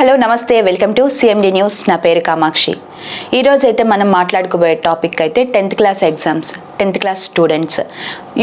Hello నమస్తే. Welcome to CMD news నా పేరు కామాక్షి. ఈరోజు అయితే మనం మాట్లాడుకోబోయే టాపిక్ అయితే tenth class exams tenth class students.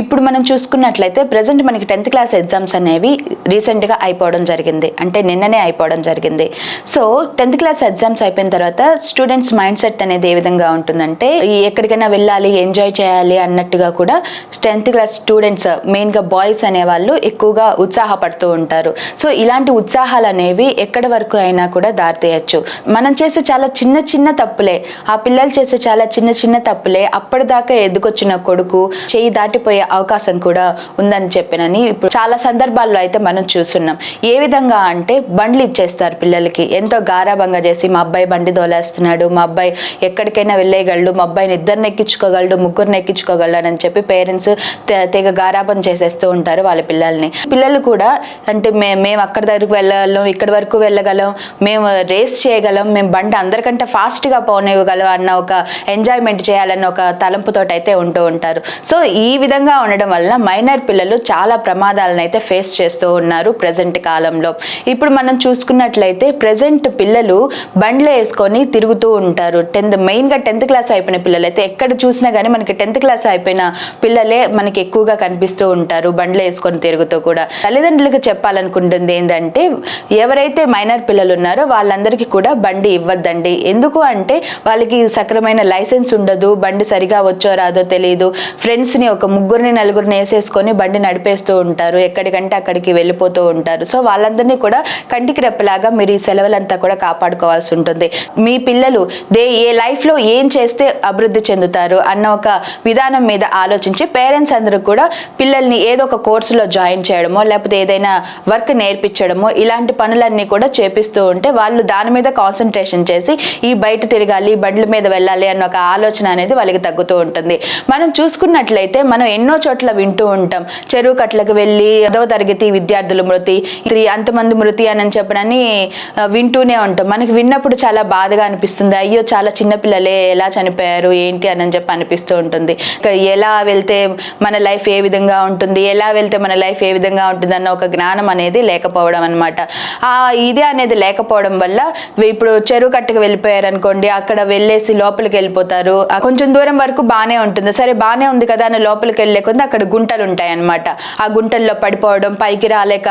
ఇప్పుడు మనం చూసుకున్నట్లయితే ప్రజెంట్ మనకి టెన్త్ క్లాస్ ఎగ్జామ్స్ అనేవి రీసెంట్గా అయిపోవడం జరిగింది. అంటే నిన్ననే అయిపోవడం జరిగింది. సో టెన్త్ క్లాస్ ఎగ్జామ్స్ అయిపోయిన తర్వాత స్టూడెంట్స్ మైండ్ సెట్ అనేది ఏ విధంగా ఉంటుందంటే ఎక్కడికైనా వెళ్ళాలి ఎంజాయ్ చేయాలి అన్నట్టుగా కూడా టెన్త్ క్లాస్ స్టూడెంట్స్ మెయిన్గా బాయ్స్ అనేవాళ్ళు ఎక్కువగా ఉత్సాహపడుతూ ఉంటారు. సో ఇలాంటి ఉత్సాహాలు అనేవి ఎక్కడి వరకు అయినా కూడా దారితీయచ్చు. మనం చేసే చాలా చిన్న చిన్న తప్పులే ఆ పిల్లలు చేసే చాలా చిన్న చిన్న తప్పులే అప్పటిదాకా ఎదుకొచ్చిన కొడుకు చేయి దాటిపోయే అవకాశం కూడా ఉందని చెప్పినని ఇప్పుడు చాలా సందర్భాల్లో అయితే మనం చూస్తున్నాం. ఏ విధంగా అంటే బండ్లు ఇచ్చేస్తారు పిల్లలకి. ఎంతో గారాభంగా చేసి మా అబ్బాయి బండి దోలేస్తున్నాడు మా అబ్బాయి ఎక్కడికైనా వెళ్ళేయగలడు మా అబ్బాయిని ఇద్దరిని ఎక్కించుకోగలడు ముగ్గురిని ఎక్కించుకోగలడు అని చెప్పి పేరెంట్స్ తెగ గారాభం చేసేస్తూ ఉంటారు వాళ్ళ పిల్లల్ని. పిల్లలు కూడా అంటే మే మేము అక్కడి దగ్గరకు వెళ్ళగలం ఇక్కడి వరకు వెళ్ళగలం మేము రేస్ చేయగలం మేము బండి అందరికంటే ఫాస్ట్గా పోనివ్వగలం అన్న ఒక ఎంజాయ్మెంట్ చేయాలన్న ఒక తలంపుతోటి అయితే ఉంటూ ఉంటారు. సో ఈ విధంగా ఉండడం వల్ల మైనర్ పిల్లలు చాలా ప్రమాదాలను అయితే ఫేస్ చేస్తూ ఉన్నారు ప్రజెంట్ కాలంలో. ఇప్పుడు మనం చూసుకున్నట్లయితే ప్రజెంట్ పిల్లలు బండ్లు వేసుకొని తిరుగుతూ ఉంటారు. టెన్త్ మెయిన్గా టెన్త్ క్లాస్ అయిపోయిన పిల్లలు అయితే ఎక్కడ చూసినా కానీ మనకి టెన్త్ క్లాస్ అయిపోయిన పిల్లలే మనకి ఎక్కువగా కనిపిస్తూ ఉంటారు బండ్లు వేసుకొని తిరుగుతూ కూడా. తల్లిదండ్రులకు చెప్పాలనుకుంటుంది ఏంటంటే ఎవరైతే మైనర్ పిల్లలు పిల్లలు ఉన్నారో వాళ్ళందరికీ కూడా బండి ఇవ్వద్దండి. ఎందుకు అంటే వాళ్ళకి సక్రమైన లైసెన్స్ ఉండదు బండి సరిగా వచ్చో రాదో తెలియదు ఫ్రెండ్స్ని ఒక ముగ్గురిని నలుగురిని వేసేసుకొని బండి నడిపేస్తూ ఉంటారు ఎక్కడికంటే అక్కడికి వెళ్ళిపోతూ ఉంటారు. సో వాళ్ళందరినీ కూడా కంటికి రెప్పలాగా మీరు ఈ సెలవులంతా కూడా కాపాడుకోవాల్సి ఉంటుంది. మీ పిల్లలు దే ఏ లైఫ్లో ఏం చేస్తే అభివృద్ధి చెందుతారు అన్న ఒక విధానం మీద ఆలోచించి పేరెంట్స్ అందరూ కూడా పిల్లల్ని ఏదో ఒక కోర్సులో జాయిన్ చేయడమో లేకపోతే ఏదైనా వర్క్ నేర్పించడమో ఇలాంటి పనులన్నీ కూడా చేపిస్తూ ఉంటే వాళ్ళు దాని మీద కాన్సన్ట్రేషన్ చేసి ఈ బయట తిరగాలి బండ్ల మీద వెళ్ళాలి అన్న ఒక ఆలోచన అనేది వాళ్ళకి తగ్గుతూ ఉంటుంది. మనం చూసుకున్నట్లయితే మనం ఎన్నో చోట్ల వింటూ ఉంటాం. చెరువు కట్లకు వెళ్ళి పదవ తరగతి విద్యార్థుల మృతి ఇది అంతమంది మృతి అని చెప్పడని వింటూనే ఉంటాం. మనకి విన్నప్పుడు చాలా బాధగా అనిపిస్తుంది. అయ్యో చాలా చిన్నపిల్లలే ఎలా చనిపోయారు ఏంటి అని చెప్పి అనిపిస్తూ ఉంటుంది. ఎలా వెళ్తే మన లైఫ్ ఏ విధంగా ఉంటుంది ఎలా వెళ్తే మన లైఫ్ ఏ విధంగా ఉంటుంది అన్న ఒక జ్ఞానం అనేది లేకపోవడం అనమాట ఆ ఇదే అనేది లేకపోవడం వల్ల ఇప్పుడు చెరువు కట్టుకు వెళ్ళిపోయారు అనుకోండి అక్కడ వెళ్ళేసి లోపలికి వెళ్ళిపోతారు. కొంచెం దూరం వరకు బాగానే ఉంటుంది. సరే బాగానే ఉంది కదా అని లోపలికి వెళ్ళే కొద్ది అక్కడ గుంటలు ఉంటాయి అన్నమాట ఆ గుంటల్లో పడిపోవడం పైకి రాలేక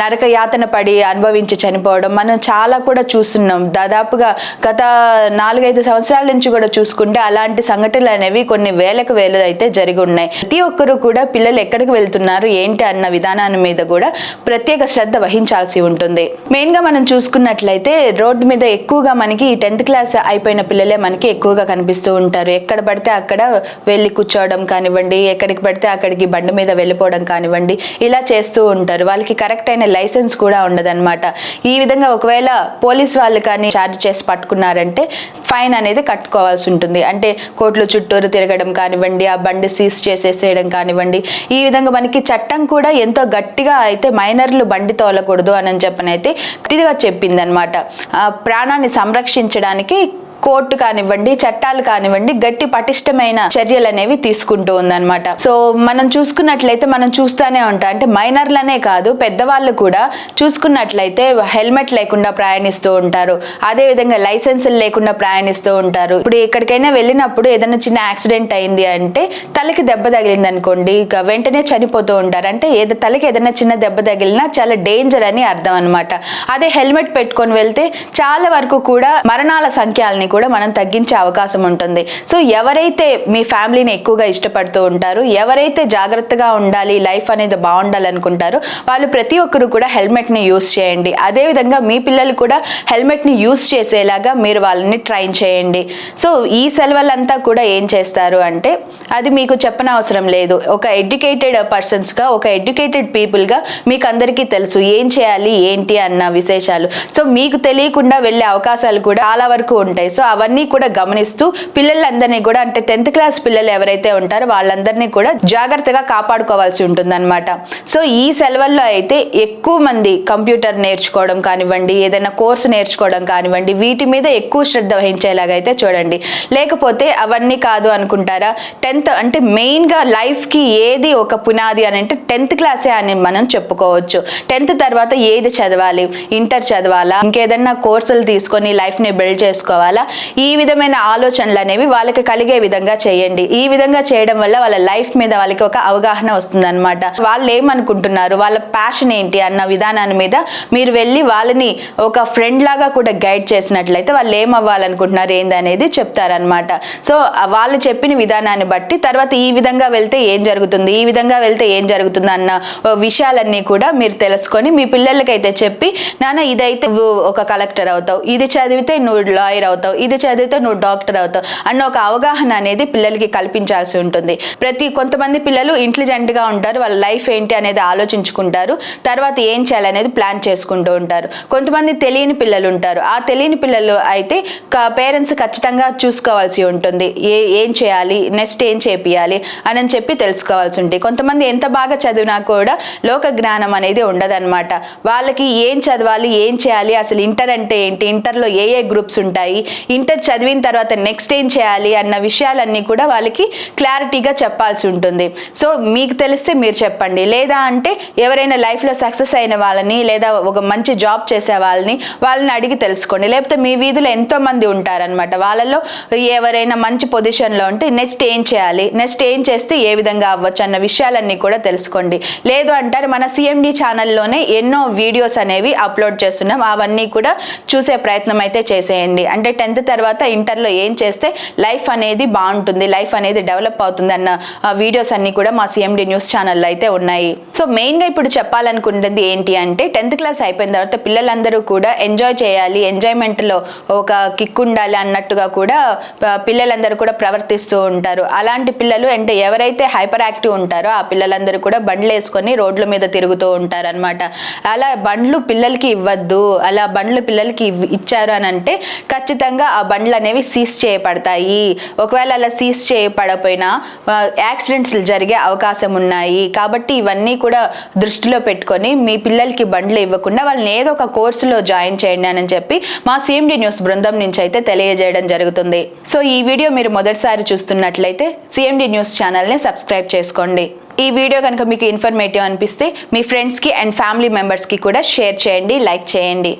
నరక యాతన పడి అనుభవించి చనిపోవడం మనం చాలా కూడా చూస్తున్నాం. దాదాపుగా గత నాలుగైదు సంవత్సరాల నుంచి కూడా చూసుకుంటే అలాంటి సంఘటనలు అనేవి కొన్ని వేలకు వేలు అయితే జరిగి ఉన్నాయి. ప్రతి ఒక్కరూ కూడా పిల్లలు ఎక్కడికి వెళ్తున్నారు ఏంటి అన్న విధానాన్ని మీద కూడా ప్రత్యేక శ్రద్ధ వహించాల్సి ఉంటుంది. మెయిన్గా మనం చూసుకున్నట్లయితే రోడ్డు మీద ఎక్కువగా మనకి టెన్త్ క్లాస్ అయిపోయిన పిల్లలే మనకి ఎక్కువగా కనిపిస్తూ ఉంటారు. ఎక్కడ పడితే అక్కడ వెళ్ళి కూర్చోవడం కానివ్వండి ఎక్కడికి పడితే అక్కడికి బండి మీద వెళ్ళిపోవడం కానివ్వండి ఇలా చేస్తూ ఉంటారు. వాళ్ళకి కరెక్ట్ అయిన లైసెన్స్ కూడా ఉండదన్నమాట. ఈ విధంగా ఒకవేళ పోలీస్ వాళ్ళు కానీ ఛార్జ్ చేసి పట్టుకున్నారంటే ఫైన్ అనేది కట్టుకోవాల్సి ఉంటుంది. అంటే కోర్టుల చుట్టూరు తిరగడం కానివ్వండి ఆ బండి సీజ్ చేసేసేయడం కానివ్వండి ఈ విధంగా మనకి చట్టం కూడా ఎంతో గట్టిగా అయితే మైనర్లు బండి తోలకూడదు అని చెప్పనైతే గట్టిగా చెప్పిందనమాట ప్రాణాన్ని సంరక్షించడానికి కోర్టు కానివ్వండి చట్టాలు కానివ్వండి గట్టి పటిష్టమైన చర్యలు అనేవి తీసుకుంటూ ఉందన్నమాట. సో మనం చూసుకున్నట్లయితే మనం చూస్తూనే ఉంటాం. అంటే మైనర్లనే కాదు పెద్దవాళ్ళు కూడా చూసుకున్నట్లయితే హెల్మెట్ లేకుండా ప్రయాణిస్తూ ఉంటారు. అదే విధంగా లైసెన్సులు లేకుండా ప్రయాణిస్తూ ఉంటారు. ఇప్పుడు ఎక్కడికైనా వెళ్ళినప్పుడు ఏదైనా చిన్న యాక్సిడెంట్ అయింది అంటే తలకి దెబ్బ తగిలింది అనుకోండి ఇక వెంటనే చనిపోతూ ఉంటారు. అంటే ఏదో తలకి ఏదైనా చిన్న దెబ్బ తగిలినా చాలా డేంజర్ అని అర్థం అనమాట అదే హెల్మెట్ పెట్టుకొని వెళ్తే చాలా వరకు కూడా మరణాల సంఖ్యల్ని కూడా మనం తగ్గించే అవకాశం ఉంటుంది. సో ఎవరైతే మీ ఫ్యామిలీని ఎక్కువగా ఇష్టపడుతూ ఉంటారు ఎవరైతే జాగ్రత్తగా ఉండాలి లైఫ్ అనేది బాగుండాలనుకుంటారో వాళ్ళు ప్రతి ఒక్కరు కూడా హెల్మెట్ని యూస్ చేయండి. అదేవిధంగా మీ పిల్లలు కూడా హెల్మెట్ని యూస్ చేసేలాగా మీరు వాళ్ళని ట్రైన్ చేయండి. సో ఈ సెలవులంతా కూడా ఏం చేస్తారు అంటే అది మీకు చెప్పనవసరం లేదు. ఒక ఎడ్యుకేటెడ్ పర్సన్స్గా ఒక ఎడ్యుకేటెడ్ పీపుల్గా మీకు అందరికీ తెలుసు ఏం చేయాలి ఏంటి అన్న విశేషాలు. సో మీకు తెలియకుండా వెళ్ళే అవకాశాలు కూడా చాలా వరకు ఉంటాయి. సో సో అవన్నీ కూడా గమనిస్తూ పిల్లలందరినీ కూడా అంటే టెన్త్ క్లాస్ పిల్లలు ఎవరైతే ఉంటారో వాళ్ళందరినీ కూడా జాగ్రత్తగా కాపాడుకోవాల్సి ఉంటుందన్నమాట. సో ఈ సెలవుల్లో అయితే ఎక్కువ మంది కంప్యూటర్ నేర్చుకోవడం కానివ్వండి ఏదైనా కోర్సు నేర్చుకోవడం కానివ్వండి వీటి మీద ఎక్కువ శ్రద్ధ వహించేలాగైతే చూడండి. లేకపోతే అవన్నీ కాదు అనుకుంటారా? టెన్త్ అంటే మెయిన్గా లైఫ్కి ఏది ఒక పునాది అని అంటే టెన్త్ క్లాసే అని మనం చెప్పుకోవచ్చు. టెన్త్ తర్వాత ఏది చదవాలి? ఇంటర్ చదవాలా? ఇంకేదన్నా కోర్సులు తీసుకొని లైఫ్ని బిల్డ్ చేసుకోవాలా? ఈ విధమైన ఆలోచనలు అనేవి వాళ్ళకి కలిగే విధంగా చేయండి. ఈ విధంగా చేయడం వల్ల వాళ్ళ లైఫ్ మీద వాళ్ళకి ఒక అవగాహన వస్తుందన్నమాట. వాళ్ళు ఏమనుకుంటున్నారు వాళ్ళ ప్యాషన్ ఏంటి అన్న విధానాన్ని మీద మీరు వెళ్ళి వాళ్ళని ఒక ఫ్రెండ్ లాగా కూడా గైడ్ చేసినట్లయితే వాళ్ళు ఏం అవ్వాలనుకుంటున్నారు ఏంది అనేది చెప్తారనమాట సో వాళ్ళు చెప్పిన విధానాన్ని బట్టి తర్వాత ఈ విధంగా వెళ్తే ఏం జరుగుతుంది? ఈ విధంగా వెళ్తే ఏం జరుగుతుంది? అన్న ఓ విషయాలన్నీ కూడా మీరు తెలుసుకొని మీ పిల్లలకైతే చెప్పి నాన్న ఇదైతే ఒక కలెక్టర్ అవుతావు. ఇది చదివితే నువ్వు లాయర్ అవుతావు. ఇది చదివితే నువ్వు డాక్టర్ అవుతావు అన్న ఒక అవగాహన అనేది పిల్లలకి కల్పించాల్సి ఉంటుంది. ప్రతి కొంతమంది పిల్లలు ఇంటెలిజెంట్గా ఉంటారు వాళ్ళ లైఫ్ ఏంటి అనేది ఆలోచించుకుంటారు తర్వాత ఏం చేయాలనేది ప్లాన్ చేసుకుంటూ ఉంటారు. కొంతమంది తెలియని పిల్లలు ఉంటారు. ఆ తెలియని పిల్లలు అయితే పేరెంట్స్ ఖచ్చితంగా చూసుకోవాల్సి ఉంటుంది. ఏ ఏం చేయాలి నెక్స్ట్ ఏం చేపియాలి అని చెప్పి తెలుసుకోవాల్సి ఉంటుంది. కొంతమంది ఎంత బాగా చదివినా కూడా లోక జ్ఞానం అనేది ఉండదన్నమాట. వాళ్ళకి ఏం చదవాలి ఏం చేయాలి అసలు ఇంటర్ అంటే ఏంటి ఇంటర్లో ఏ ఏ గ్రూప్స్ ఉంటాయి ఇంటర్ చదివిన తర్వాత నెక్స్ట్ ఏం చేయాలి అన్న విషయాలన్నీ కూడా వాళ్ళకి క్లారిటీగా చెప్పాల్సి ఉంటుంది. సో మీకు తెలిస్తే మీరు చెప్పండి. లేదా అంటే ఎవరైనా లైఫ్లో సక్సెస్ అయిన వాళ్ళని లేదా ఒక మంచి జాబ్ చేసే వాళ్ళని వాళ్ళని అడిగి తెలుసుకోండి. లేకపోతే మీ వీధిలో ఎంతో మంది ఉంటారనమాట వాళ్ళలో ఎవరైనా మంచి పొజిషన్లో ఉంటే నెక్స్ట్ ఏం చేయాలి? నెక్స్ట్ ఏం చేస్తే ఏ విధంగా అవ్వచ్చు అన్న విషయాలన్నీ కూడా తెలుసుకోండి. లేదు అంటారు మన సిఎండి ఛానల్లోనే ఎన్నో వీడియోస్ అనేవి అప్లోడ్ చేస్తున్నాం. అవన్నీ కూడా చూసే ప్రయత్నం అయితే చేసేయండి. అంటే టెన్త్ తర్వాత ఇంటర్లో ఏం చేస్తే లైఫ్ అనేది బాగుంటుంది లైఫ్ అనేది డెవలప్ అవుతుంది అన్న వీడియోస్ అన్ని కూడా మా సిఎండి న్యూస్ ఛానల్లో అయితే ఉన్నాయి. సో మెయిన్గా ఇప్పుడు చెప్పాలనుకుంటుంది ఏంటి అంటే టెన్త్ క్లాస్ అయిపోయిన తర్వాత పిల్లలందరూ కూడా ఎంజాయ్ చేయాలి ఎంజాయ్మెంట్లో ఒక కిక్ ఉండాలి అన్నట్టుగా కూడా పిల్లలందరూ కూడా ప్రవర్తిస్తూ ఉంటారు. అలాంటి పిల్లలు అంటే ఎవరైతే హైపర్ యాక్టివ్ ఉంటారో ఆ పిల్లలందరూ కూడా బండ్లు వేసుకొని రోడ్ల మీద తిరుగుతూ ఉంటారు అనమాట అలా బండ్లు పిల్లలకి ఇవ్వద్దు అలా బండ్లు పిల్లలకి ఇచ్చారు అని అంటే ఖచ్చితంగా ఖచ్చితంగా ఆ బండ్లు అనేవి సీజ్ చేయబడతాయి. ఒకవేళ అలా సీజ్ చేయబడపోయినా యాక్సిడెంట్స్ జరిగే అవకాశం ఉన్నాయి. కాబట్టి ఇవన్నీ కూడా దృష్టిలో పెట్టుకొని మీ పిల్లలకి బండ్లు ఇవ్వకుండా వాళ్ళని ఏదో ఒక కోర్సులో జాయిన్ చేయండి అని చెప్పి మా సిఎండి న్యూస్ బృందం నుంచి అయితే తెలియజేయడం జరుగుతుంది. సో ఈ వీడియో మీరు మొదటిసారి చూస్తున్నట్లయితే సిఎండి న్యూస్ ఛానల్ని సబ్స్క్రైబ్ చేసుకోండి. ఈ వీడియో కనుక మీకు ఇన్ఫర్మేటివ్ అనిపిస్తే మీ ఫ్రెండ్స్కి అండ్ ఫ్యామిలీ మెంబర్స్కి కూడా షేర్ చేయండి లైక్ చేయండి.